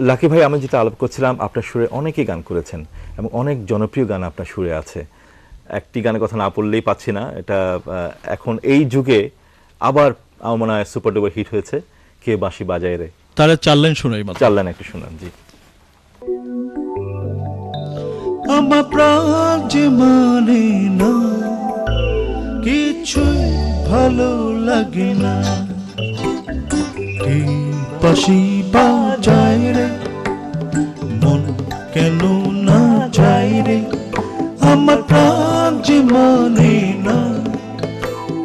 Lucky ভাই আমি যেটা আলাপ করছিলাম আপনার সুরে অনেকেই গান করেছেন এবং অনেক জনপ্রিয় গান আপনার সুরে আছে। একটি গানের কথা না বললেই পাচ্ছি না এটা এখন এই যুগে আবার আমার মনে হয় সুপার ডুপার হিট হয়েছে কে বাঁশি বাজায় রে? তারা চার লাইন শোনাই মাত্র। চার লাইন একটু শুনান জি। আমার প্রাণ যে মানে না কিছু ভালো লাগে না। বাজায় রে। মন কেন না চাই রে? আমার প্রাণ যে মানে না।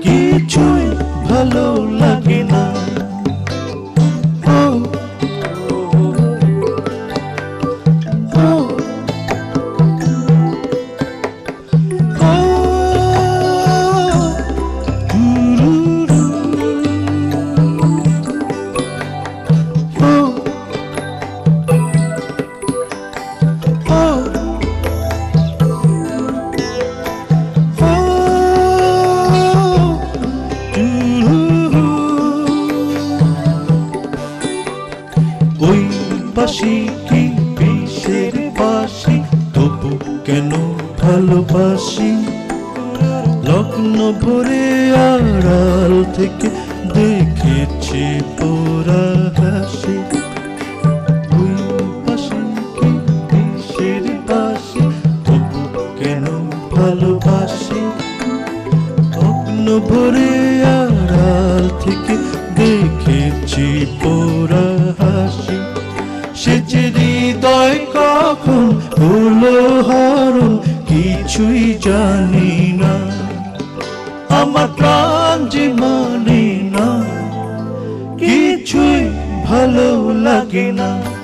কিছুই ভালো বাসি কি বিষের বাসি তবু কেন ভালোবাসি? লগ্ন ভরে আড়াল থেকে দেখেছি পোরা হাসি। ভালোবাসি? ভরে আড়াল সে যে হৃদয় কখন? হলো হরণ, কিছুই জানি না। আমার প্রাণ যে মানে না, কিছুই ভালো লাগে না।